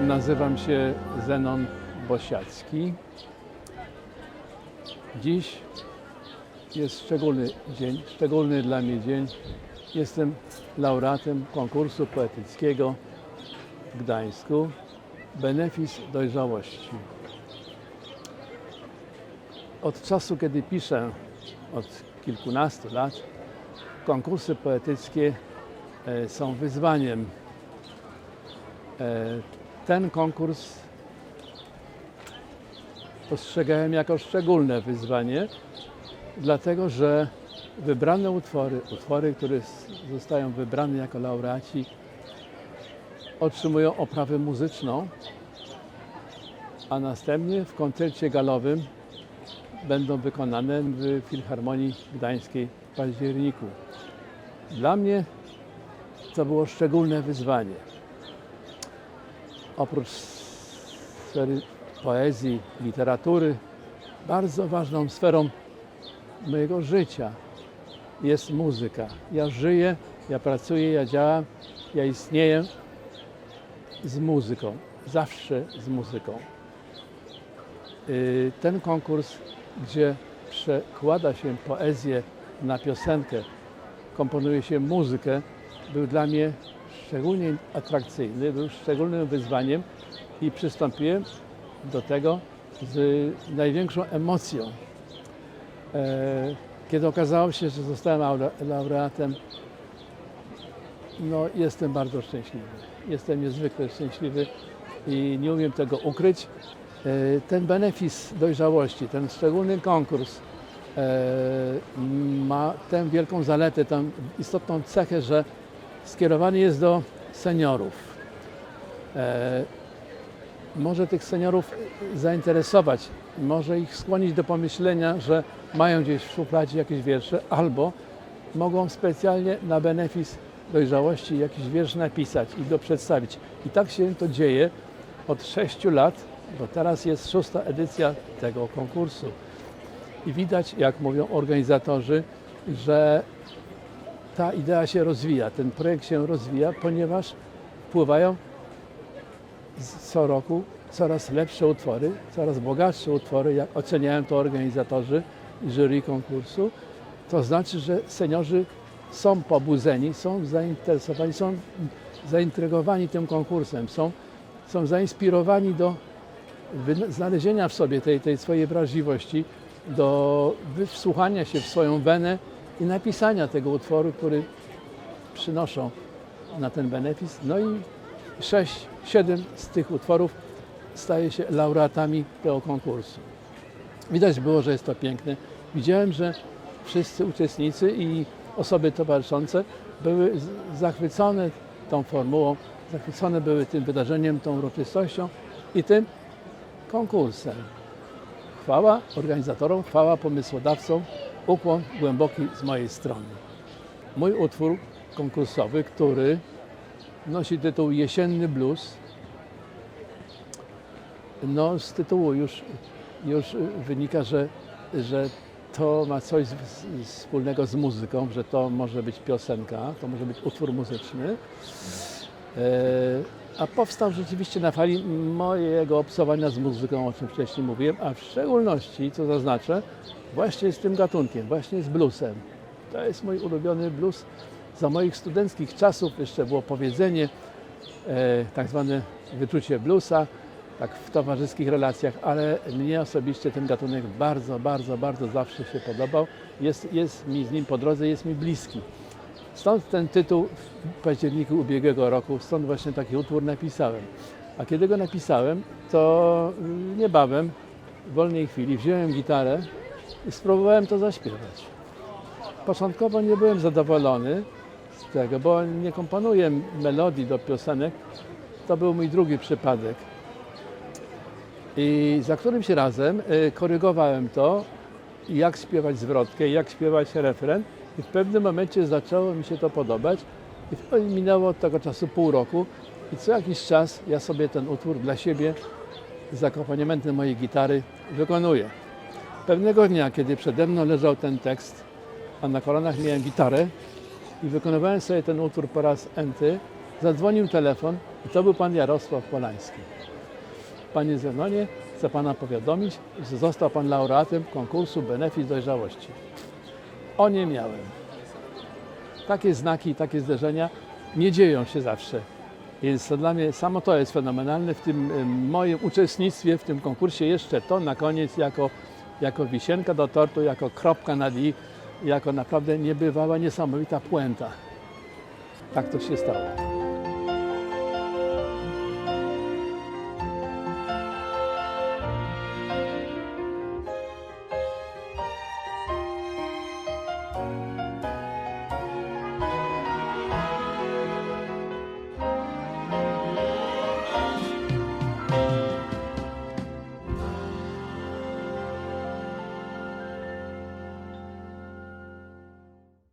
Nazywam się Zenon Bosiacki. Dziś jest szczególny dzień, szczególny dla mnie dzień. Jestem laureatem konkursu poetyckiego w Gdańsku Benefis Dojrzałości. Od czasu, kiedy piszę, od kilkunastu lat, konkursy poetyckie e, są wyzwaniem. Ten konkurs postrzegałem jako szczególne wyzwanie, dlatego że wybrane utwory, utwory, które zostają wybrane jako laureaci, otrzymują oprawę muzyczną, a następnie w koncercie galowym będą wykonane w Filharmonii Gdańskiej w październiku. Dla mnie to było szczególne wyzwanie. Oprócz poezji, literatury, bardzo ważną sferą mojego życia jest muzyka. Ja żyję, ja pracuję, ja działam, ja istnieję z muzyką, zawsze z muzyką. Y, Ten konkurs, gdzie przekłada się poezję na piosenkę, komponuje się muzykę, był dla mnie szczególnie atrakcyjny, był szczególnym wyzwaniem i przystąpiłem do tego z największą emocją. E, Kiedy okazało się, że zostałem aure- laureatem, no jestem bardzo szczęśliwy. Jestem niezwykle szczęśliwy i nie umiem tego ukryć. E, Ten benefis dojrzałości, ten szczególny konkurs e, ma tę wielką zaletę, tę istotną cechę, że skierowany jest do seniorów. E, Może tych seniorów zainteresować, może ich skłonić do pomyślenia, że mają gdzieś w szufladzie jakieś wiersze, albo mogą specjalnie na benefis dojrzałości jakiś wiersz napisać i go przedstawić. I tak się to dzieje od sześciu lat, bo teraz jest szósta edycja tego konkursu. I widać, jak mówią organizatorzy, że ta idea się rozwija, ten projekt się rozwija, ponieważ wpływają co roku coraz lepsze utwory, coraz bogatsze utwory, jak oceniają to organizatorzy i jury konkursu. To znaczy, że seniorzy są pobudzeni, są zainteresowani, są zaintrygowani tym konkursem, są, są zainspirowani do znalezienia w sobie tej, tej swojej wrażliwości, do wsłuchania się w swoją wenę i napisania tego utworu, który przynoszą na ten benefis. No i sześć, siedem z tych utworów staje się laureatami tego konkursu. Widać było, że jest to piękne. Widziałem, że wszyscy uczestnicy i osoby towarzyszące były zachwycone tą formułą, zachwycone były tym wydarzeniem, tą uroczystością i tym konkursem. Chwała organizatorom, chwała pomysłodawcom, ukłon głęboki z mojej strony. Mój utwór konkursowy, który nosi tytuł Jesienny Blues, no z tytułu już, już wynika, że, że to ma coś wspólnego z muzyką, że to może być piosenka, to może być utwór muzyczny. E, a powstał rzeczywiście na fali mojego obcowania z muzyką, o czym wcześniej mówiłem, a w szczególności, co zaznaczę, właśnie z tym gatunkiem, właśnie z bluesem. To jest mój ulubiony blues. Za moich studenckich czasów jeszcze było powiedzenie, e, tak zwane wyczucie bluesa, tak w towarzyskich relacjach, ale mnie osobiście ten gatunek bardzo, bardzo, bardzo zawsze się podobał. Jest, jest mi z nim po drodze, jest mi bliski. Stąd ten tytuł w październiku ubiegłego roku, stąd właśnie taki utwór napisałem. A kiedy go napisałem, to mm, niebawem, w wolnej chwili, wziąłem gitarę i spróbowałem to zaśpiewać. Początkowo nie byłem zadowolony z tego, bo nie komponuję melodii do piosenek. To był mój drugi przypadek. I za którymś razem y, korygowałem to, jak śpiewać zwrotkę, jak śpiewać refren. I w pewnym momencie zaczęło mi się to podobać. I minęło od tego czasu pół roku. I co jakiś czas ja sobie ten utwór dla siebie z akompaniamentem mojej gitary wykonuję. Pewnego dnia, kiedy przede mną leżał ten tekst, a na kolanach miałem gitarę i wykonywałem sobie ten utwór po raz enty, zadzwonił telefon i to był pan Jarosław Polański. Panie Zenonie, chcę Pana powiadomić, że został Pan laureatem konkursu Benefis Dojrzałości. O nie miałem. Takie znaki, takie zderzenia nie dzieją się zawsze. Więc to dla mnie samo to jest fenomenalne w tym moim uczestnictwie w tym konkursie. Jeszcze to na koniec jako, jako wisienka do tortu, jako kropka nad i, jako naprawdę niebywała, niesamowita puenta. Tak to się stało.